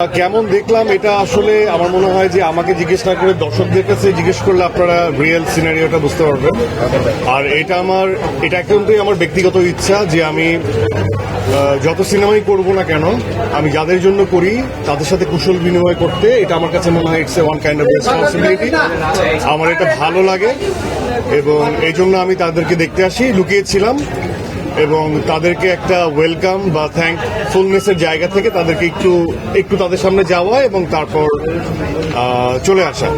কেমন দেখলাম এটা আসলে আমার মনে হয় যে আমাকে জিজ্ঞেস না করে দর্শকদের কাছে জিজ্ঞেস করলে আপনারা রিয়েল সিনারিওটা বুঝতে পারবেন। আর এটা আমার, এটা একান্তই আমার ব্যক্তিগত ইচ্ছা যে আমি যত সিনেমাই করব না কেন, আমি যাদের জন্য করি, তাদের সাথে কুশল বিনিময় করতে, এটা আমার কাছে মনে হয় it's a one kind of responsibility আমার এটা ভালো লাগে এবং এই জন্য আমি তাদেরকে দেখতে আসি। লুকিয়েছিলাম এবং তাদেরকে একটা ওয়েলকাম বা থ্যাঙ্কফুলনেসের জায়গা থেকে তাদেরকে একটু একটু তাদের সামনে যাওয়া এবং তারপর চলে আসা।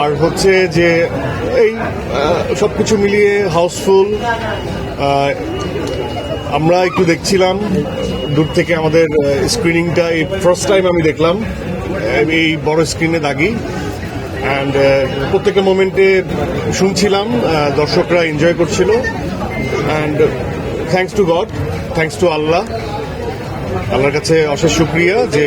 আর হচ্ছে যে এই সব কিছু মিলিয়ে হাউসফুল আমরা একটু দেখছিলাম, দূর থেকে আমাদের স্ক্রিনিংটা এই ফার্স্ট টাইম আমি দেখলাম, এই বড় স্ক্রিনে দাগি। অ্যান্ড প্রত্যেকের মোমেন্টে শুনছিলাম দর্শকরা এনজয় করছিল। And thanks to God thanks to Allah. আল্লাহর কাছে অশেষ শুক্রিয়া যে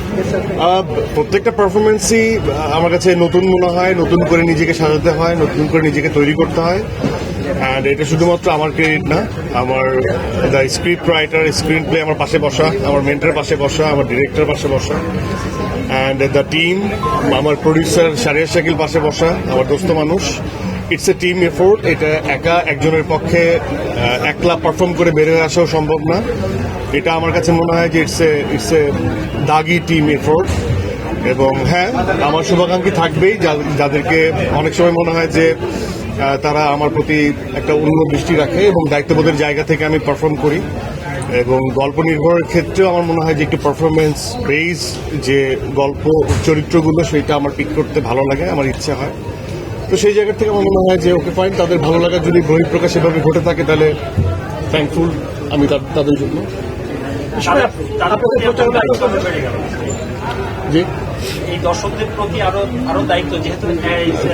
প্রত্যেকটা পারফরমেন্সই আমার কাছে নতুন মনে হয়, নতুন করে নিজেকে সাজাতে হয়, নতুন করে নিজেকে তৈরি করতে হয়। অ্যান্ড এটা শুধুমাত্র আমার ক্রেডিট না, আমার the script writer screenplay আমার পাশে বসা, আমার মেন্টার পাশে বসা, আমার ডিরেক্টর পাশে বসা। অ্যান্ড দ্য টিম আমার প্রডিউসার শারিয়ার শাকিল পাশে বসা, আমার দোস্ত মানুষ। ইটস এ টিম এফোর্ট এটা একা একজনের পক্ষে একলা পারফর্ম করে বের হয়ে আসাও সম্ভব না। এটা আমার কাছে মনে হয় যে it's a it's a Dagi team effort এবং হ্যাঁ আমার শুভাকাঙ্ক্ষী থাকবেই যাদেরকে অনেক সময় মনে হয় যে তারা আমার প্রতি একটা অন্য দৃষ্টি রাখে এবং দায়িত্ববোধের জায়গা থেকে আমি পারফর্ম করি। এবং গল্প নির্ভরের ক্ষেত্রেও আমার মনে হয় যে একটু পারফরমেন্স বেস যে গল্প চরিত্রগুলো, সেটা আমার পিক করতে ভালো লাগে, আমার ইচ্ছা হয়। তো সেই জায়গা থেকে আমার মনে হয় যে ওকে ফাইন তাদের ভালো লাগা যদি বহিঃপ্রকাশ এভাবে ঘটে থাকে, তাহলে থ্যাঙ্কফুল আমি তাদের জন্য। তারা বেড়ে গেল। এই দর্শকদের প্রতি আরও আরও দায়িত্ব যেহেতু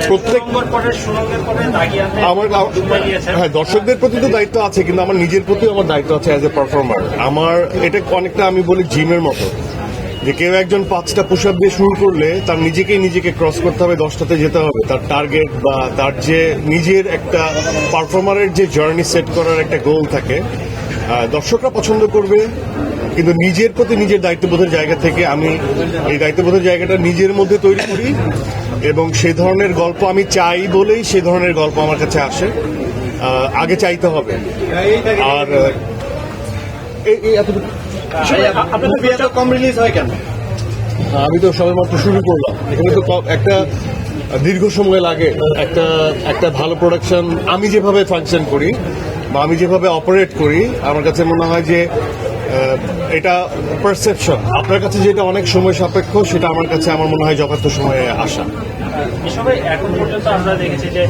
প্রত্যেক- পরে সুরঙ্গের পরে আমার হ্যাঁ দর্শকদের প্রতি তো দায়িত্ব আছে কিন্তু আমার নিজের প্রতি আমার দায়িত্ব আছে অ্যাজ এ পারফর্মার আমার এটা অনেকটা আমি বলি জিমের মতো যে কেউ একজন পাঁচটা পুশ আপ দিয়ে শুরু করলে তার নিজেকেই নিজেকে ক্রস করতে হবে দশটাতে যেতে হবে। তার টার্গেট বা তার যে নিজের একটা পারফর্মারের যে জার্নি সেট করার একটা গোল থাকে দর্শকরা পছন্দ করবে কিন্তু নিজের প্রতি নিজের দায়িত্ববোধের জায়গা থেকে আমি এই দায়িত্ববোধের জায়গাটা নিজের মধ্যে তৈরি করি এবং সেই ধরনের গল্প আমি চাই বলেই সেই ধরনের গল্প আমার কাছে আসে। আগে চাইতে হবে। আর এই- এতটুকু। কম রিলিজ হয় কেন? আমি তো সবেমাত্র শুরু করলাম। এখানে তো একটা দীর্ঘ সময় লাগে একটা একটা ভালো প্রোডাকশন আমি যেভাবে ফাংশন করি বা আমি যেভাবে অপারেট করি আমার কাছে মনে হয় যে এটা পারসেপশন আপনার কাছে যেটা অনেক সময় সাপেক্ষ সেটা আমার কাছে আমার মনে হয় যথার্থ সময়ে আসা। এসবে এখন পর্যন্ত আমরা দেখেছি যে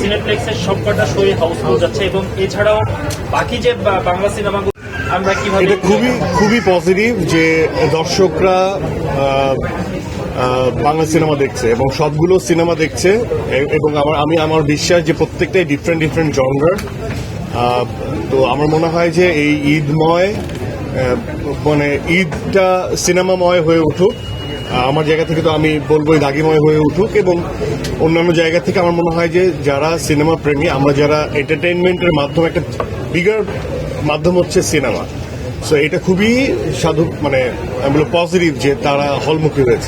সিনেপ্লেক্সের সবকটা শোই হাউসফুল যাচ্ছে এবং এছাড়াও বাকি যে বাংলা সিনেমাগুলো আমরা কীভাবে এটা খুবই খুবই পজিটিভ যে দর্শকরা বাংলা সিনেমা দেখছে এবং সবগুলো সিনেমা দেখছে এবং আমার আমি আমার বিশ্বাস যে প্রত্যেকটাই ডিফারেন্ট ডিফারেন্ট জনরার তো আমার মনে হয় যে এই ঈদময় মানে ঈদটা সিনেমাময় হয়ে উঠুক। আমার জায়গা থেকে তো আমি বলব দাগিময় হয়ে উঠুক এবং অন্যান্য জায়গা থেকে আমার মনে হয় যে যারা সিনেমা প্রেমী, আমরা যারা এন্টারটেইনমেন্টের মাধ্যমে একটা বিগার মাধ্যম হচ্ছে সিনেমা। সো এটা খুবই সাধু মানে আমি বলব পজিটিভ যে তারা হলমুখী হয়েছে।